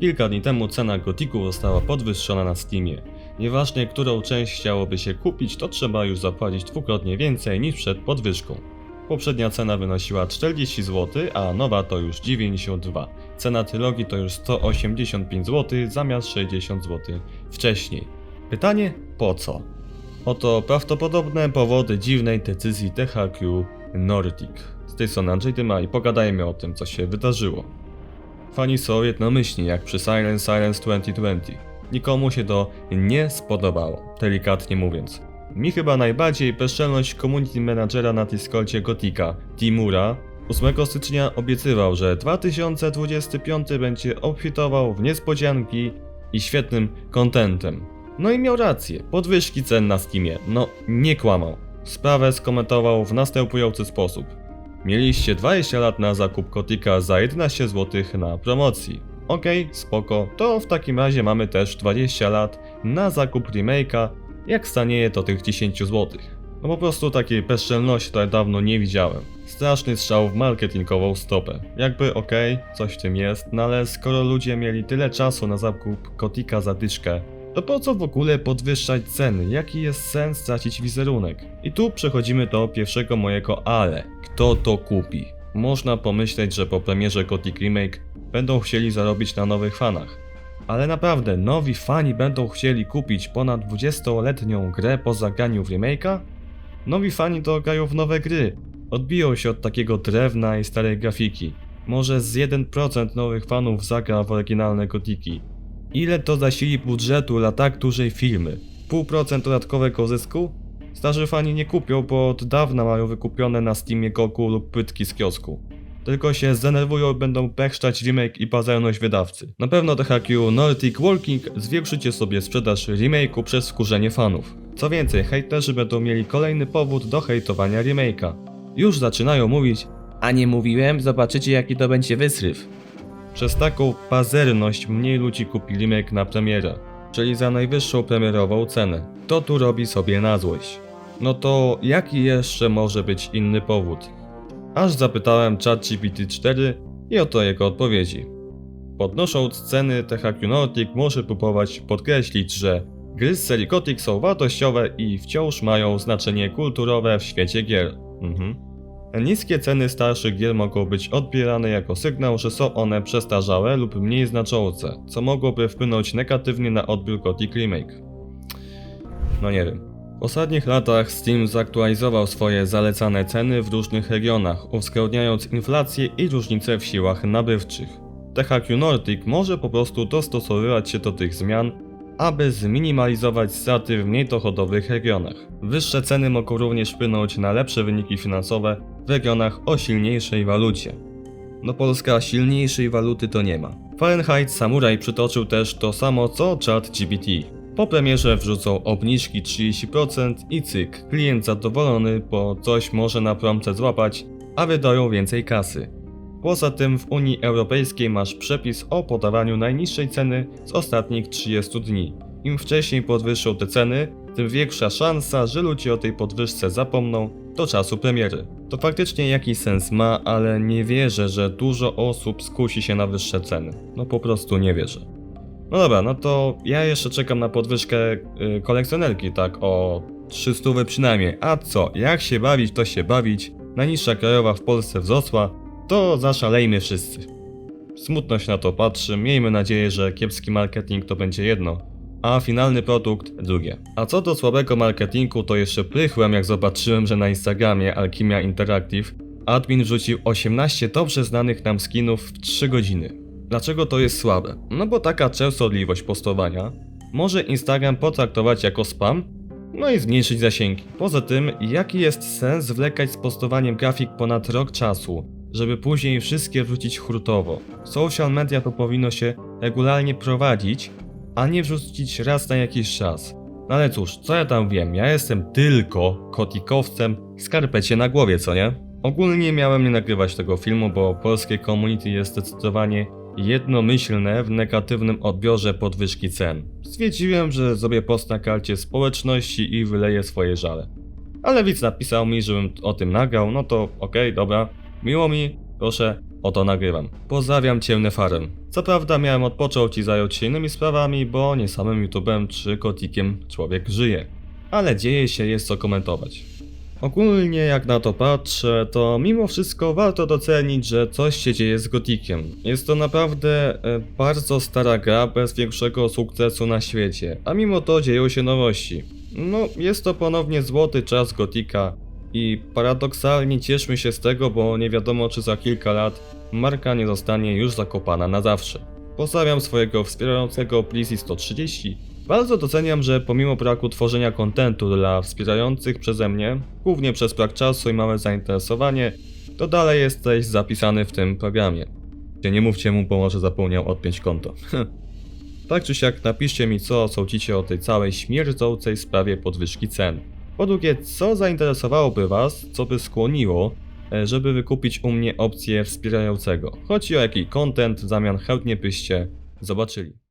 Kilka dni temu cena Gotiku została podwyższona na Steamie. Nieważne, którą część chciałoby się kupić, to trzeba już zapłacić dwukrotnie więcej niż przed podwyżką. Poprzednia cena wynosiła 40 zł, a nowa to już 92. Cena trylogii to już 185 zł zamiast 60 zł wcześniej. Pytanie po co? Oto prawdopodobne powody dziwnej decyzji THQ Nordic. Z tej strony Andrzej Dyma i pogadajmy o tym, co się wydarzyło. Fani są jednomyślni, jak przy Silent Silence 2020. Nikomu się to nie spodobało, delikatnie mówiąc. Mi chyba najbardziej bezczelność community managera na Discordzie Gotika, Timura, 8 stycznia obiecywał, że 2025 będzie obfitował w niespodzianki i świetnym contentem. No i miał rację, podwyżki cen na Steamie, no nie kłamał. Sprawę skomentował w następujący sposób. Mieliście 20 lat na zakup kotika za 11 zł na promocji. Okej, spoko, to w takim razie mamy też 20 lat na zakup remake'a, jak stanieje to tych 10 zł. No po prostu takiej bezczelności to dawno nie widziałem. Straszny strzał w marketingową stopę. Jakby okej, coś w tym jest, no ale skoro ludzie mieli tyle czasu na zakup kotika za dyszkę, to po co w ogóle podwyższać ceny? Jaki jest sens stracić wizerunek? I tu przechodzimy do pierwszego mojego ale. Kto to kupi? Można pomyśleć, że po premierze Gothic Remake będą chcieli zarobić na nowych fanach. Ale naprawdę, nowi fani będą chcieli kupić ponad 20-letnią grę po zagraniu w remake'a? Nowi fani to grają w nowe gry. Odbiją się od takiego drewna i starej grafiki. Może z 1% nowych fanów zagra w oryginalne Gothiki. Ile to zasili budżetu dla tak dużej firmy? Pół procent dodatkowego zysku? Starzy fani nie kupią, bo od dawna mają wykupione na Steamie Goku lub płytki z kiosku. Tylko się zdenerwują będą pechrzczać remake i pazerność wydawcy. Na pewno THQ Nordic Walking zwiększycie sobie sprzedaż remake'u przez wkurzenie fanów. Co więcej, hejterzy będą mieli kolejny powód do hejtowania remake'a. Już zaczynają mówić, a nie mówiłem, zobaczycie jaki to będzie wysryw. Przez taką pazerność mniej ludzi kupi remake na premierę, czyli za najwyższą premierową cenę. To tu robi sobie na złość. No to jaki jeszcze może być inny powód? Aż zapytałem ChatGPT 4 i oto jego odpowiedzi. Podnosząc ceny, THQ Nordic może próbować podkreślić, że gry z serii Gothic są wartościowe i wciąż mają znaczenie kulturowe w świecie gier. Mhm. Niskie ceny starszych gier mogą być odbierane jako sygnał, że są one przestarzałe lub mniej znaczące, co mogłoby wpłynąć negatywnie na odbiór Gothic Remake. No nie wiem. W ostatnich latach Steam zaktualizował swoje zalecane ceny w różnych regionach, uwzględniając inflację i różnice w siłach nabywczych. THQ Nordic może po prostu dostosowywać się do tych zmian, aby zminimalizować straty w mniej dochodowych regionach. Wyższe ceny mogą również wpłynąć na lepsze wyniki finansowe w regionach o silniejszej walucie. No Polska silniejszej waluty to nie ma. Fahrenheit Samurai przytoczył też to samo co ChatGPT. Po premierze wrzucą obniżki 30% i cyk, klient zadowolony, bo coś może na promce złapać, a wydają więcej kasy. Poza tym w Unii Europejskiej masz przepis o podawaniu najniższej ceny z ostatnich 30 dni. Im wcześniej podwyższą te ceny, tym większa szansa, że ludzie o tej podwyżce zapomną do czasu premiery. To faktycznie jakiś sens ma, ale nie wierzę, że dużo osób skusi się na wyższe ceny. No po prostu nie wierzę. No dobra, no to ja jeszcze czekam na podwyżkę y, kolekcjonerki, tak o 300 przynajmniej. A co, jak się bawić, to się bawić. Najniższa krajowa w Polsce wzrosła, to zaszalejmy wszyscy. Smutno się na to patrzy, miejmy nadzieję, że kiepski marketing to będzie jedno, a finalny produkt drugie. A co do słabego marketingu, to jeszcze prychłem jak zobaczyłem, że na Instagramie Alchemia Interactive admin wrzucił 18 dobrze znanych nam skinów w 3 godziny. Dlaczego to jest słabe? No bo taka częstotliwość postowania może Instagram potraktować jako spam, no i zmniejszyć zasięgi. Poza tym, jaki jest sens zwlekać z postowaniem grafik ponad rok czasu, żeby później wszystkie wrzucić hurtowo? Social media to powinno się regularnie prowadzić, a nie wrzucić raz na jakiś czas. No ale cóż, co ja tam wiem, ja jestem tylko kotikowcem skarpecie na głowie, co nie? Ogólnie miałem nie nagrywać tego filmu, bo polskie community jest zdecydowanie jednomyślne w negatywnym odbiorze podwyżki cen. Stwierdziłem, że zrobię post na karcie społeczności i wyleję swoje żale. Ale widz napisał mi, żebym o tym nagrał, no to okej, dobra, miło mi, proszę, Oto nagrywam. Pozdrawiam cię Nefarem. Co prawda miałem odpocząć i zająć się innymi sprawami, bo nie samym YouTubem czy kotikiem człowiek żyje. Ale dzieje się, jest co komentować. Ogólnie jak na to patrzę, to mimo wszystko warto docenić, że coś się dzieje z Gotikiem. Jest to naprawdę e, bardzo stara gra bez większego sukcesu na świecie, a mimo to dzieją się nowości. No, jest to ponownie złoty czas Gotika i paradoksalnie cieszmy się z tego, bo nie wiadomo czy za kilka lat marka nie zostanie już zakopana na zawsze. Pozdrawiam swojego wspierającego Plisi 130 bardzo doceniam, że pomimo braku tworzenia kontentu dla wspierających przeze mnie, głównie przez brak czasu i małe zainteresowanie, to dalej jesteś zapisany w tym programie. Nie mówcie mu, bo może zapomniał odpiąć konto. tak czy siak napiszcie mi co sądzicie o tej całej śmierdzącej sprawie podwyżki cen. Po drugie, co zainteresowałoby was, co by skłoniło, e, żeby wykupić u mnie opcję wspierającego. Chodzi o jaki content, w zamian chętnie byście zobaczyli.